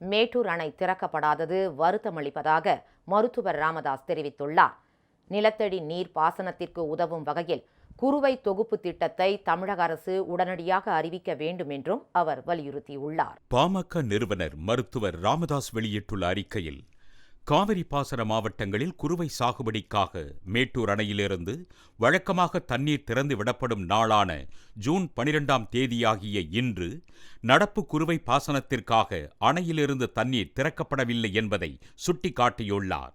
மேட்டூர் அணை திறக்கப்படாதது வருத்தமளிப்பதாக மருத்துவர் ராமதாஸ் தெரிவித்துள்ளார். நிலத்தடி நீர் பாசனத்திற்கு உதவும் வகையில் குறுவை தொகுப்பு திட்டத்தை தமிழக அரசு உடனடியாக அறிவிக்க வேண்டும் என்றும் அவர் வலியுறுத்தியுள்ளார். பாமக நிறுவனர் மருத்துவர் ராமதாஸ் வெளியிட்டுள்ள அறிக்கையில் காவிரி பாசன மாவட்டங்களில் குறுவை சாகுபடிக்காக மேட்டூர் அணையிலிருந்து வழக்கமாக தண்ணீர் திறந்து விடப்படும் நாளான ஜூன் பனிரெண்டாம் தேதியாகிய இன்று நடப்பு குறுவை பாசனத்திற்காக அணையிலிருந்து தண்ணீர் திறக்கப்படவில்லை என்பதை சுட்டிக்காட்டியுள்ளார்.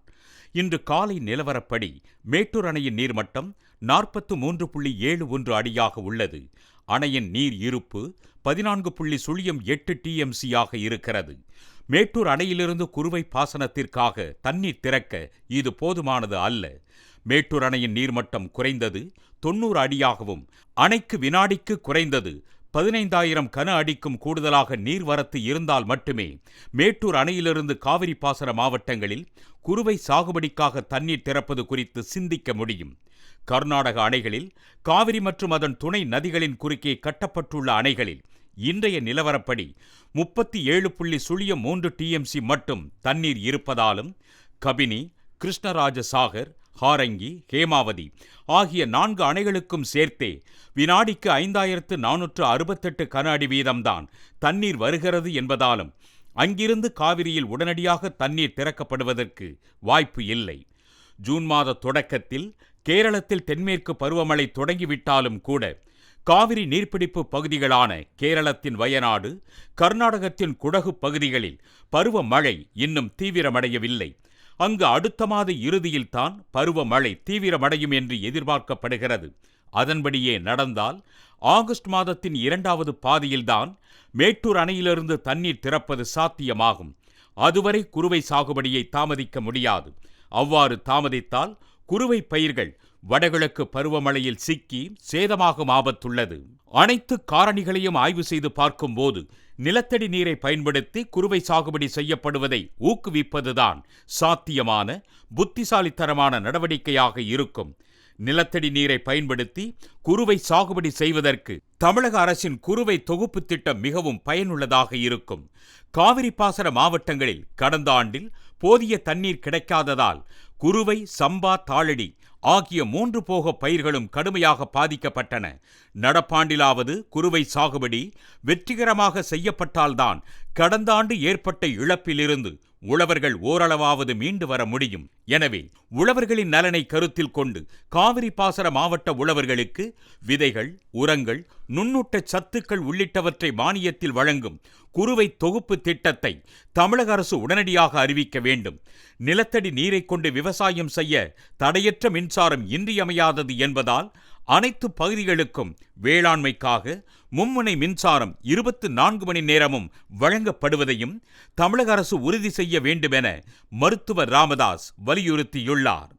இன்று காலை நிலவரப்படி மேட்டூர் அணையின் நீர்மட்டம் நாற்பத்து மூன்று புள்ளி ஏழு ஒன்று அடியாக உள்ளது. அணையின் நீர் இருப்பு பதினான்கு புள்ளி சுழியம் எட்டு டிஎம்சியாக இருக்கிறது. மேட்டூர் அணையிலிருந்து குறுவை பாசனத்திற்காக தண்ணீர் திறக்க இது போதுமானது அல்ல. மேட்டூர் அணையின் நீர்மட்டம் குறைந்தது தொன்னூறு அடியாகவும் அணைக்கு வினாடிக்கு குறைந்தது பதினைந்தாயிரம் கன அடிக்கும் கூடுதலாக நீர்வரத்து இருந்தால் மட்டுமே மேட்டூர் அணையிலிருந்து காவிரி பாசன மாவட்டங்களில் குறுவை சாகுபடிக்காக தண்ணீர் திறப்பது குறித்து சிந்திக்க முடியும். கர்நாடக அணைகளில் காவிரி மற்றும் அதன் துணை நதிகளின் குறுக்கே கட்டப்பட்டுள்ள அணைகளில் இன்றைய நிலவரப்படி முப்பத்தி ஏழு புள்ளி சுழியம் மூன்று டிஎம்சி மட்டும் தண்ணீர் இருப்பதாலும் கபினி கிருஷ்ணராஜ சாகர் ஹாரங்கி ஹேமாவதி ஆகிய நான்கு அணைகளுக்கும் சேர்த்தே வினாடிக்கு ஐந்தாயிரத்து நானூற்று அறுபத்தெட்டு கன அடி வீதம்தான் தண்ணீர் வருகிறது என்பதாலும் அங்கிருந்து காவிரியில் உடனடியாக தண்ணீர் திறக்கப்படுவதற்கு வாய்ப்பு இல்லை. ஜூன் மாத தொடக்கத்தில் கேரளத்தில் தென்மேற்கு பருவமழை தொடங்கிவிட்டாலும் கூட காவிரி நீர்பிடிப்பு பகுதிகளான கேரளத்தின் வயநாடு கர்நாடகத்தின் குடகு பகுதிகளில் பருவமழை இன்னும் தீவிரமடையவில்லை. அங்கு அடுத்த மாத இறுதியில்தான் பருவமழை தீவிரமடையும் என்று எதிர்பார்க்கப்படுகிறது. அதன்படியே நடந்தால் ஆகஸ்ட் மாதத்தின் இரண்டாவது பாதியில்தான் மேட்டூர் அணையிலிருந்து தண்ணீர் திறப்பது சாத்தியமாகும். அதுவரை குறுவை சாகுபடியை தாமதிக்க முடியாது. அவ்வாறு தாமதித்தால் குறுவை பயிர்கள் வடகிழக்கு பருவமழையில் சிக்கி சேதமாகும் ஆபத்துள்ளது. அனைத்து காரணிகளையும் ஆய்வு செய்து பார்க்கும்போது நிலத்தடி நீரை பயன்படுத்தி குறுவை சாகுபடி செய்யப்படுவதை ஊக்குவிப்பதுதான் சாத்தியமான புத்திசாலித்தனமான நடவடிக்கையாக இருக்கும். நிலத்தடி நீரை பயன்படுத்தி குறுவை சாகுபடி செய்வதற்கு தமிழக அரசின் குறுவை தொகுப்பு திட்டம் மிகவும் பயனுள்ளதாக இருக்கும். காவிரி பாசன மாவட்டங்களில் கடந்த ஆண்டில் போதிய தண்ணீர் கிடைக்காததால் குறுவை சம்பா தாளடி ஆகிய மூன்று போக பயிர்களும் கடுமையாக பாதிக்கப்பட்டன. நடப்பாண்டிலாவது குறுவை சாகுபடி வெற்றிகரமாக செய்யப்பட்டால்தான் கடந்த ஆண்டு ஏற்பட்ட இழப்பிலிருந்து உழவர்கள் ஓரளவாவது மீண்டு வர முடியும். எனவே உழவர்களின் நலனை கருத்தில் கொண்டு காவிரி பாசன மாவட்ட உழவர்களுக்கு விதைகள் உரங்கள் நுண்ணூட்ட சத்துக்கள் உள்ளிட்டவற்றை மானியத்தில் வழங்கும் குறுவை தொகுப்பு திட்டத்தை தமிழக அரசு உடனடியாக அறிவிக்க வேண்டும். நிலத்தடி நீரை கொண்டு விவசாயம் விவசாயம் செய்ய தடையற்ற மின்சாரம் இன்றியமையாதது என்பதால் அனைத்து பகுதிகளுக்கும் வேளாண்மைக்காக மும்முனை மின்சாரம் இருபத்து நான்கு மணி நேரமும் வழங்கப்படுவதையும் தமிழக அரசு உறுதி செய்ய வேண்டுமென மருத்துவர் ராமதாஸ் வலியுறுத்தியுள்ளார்.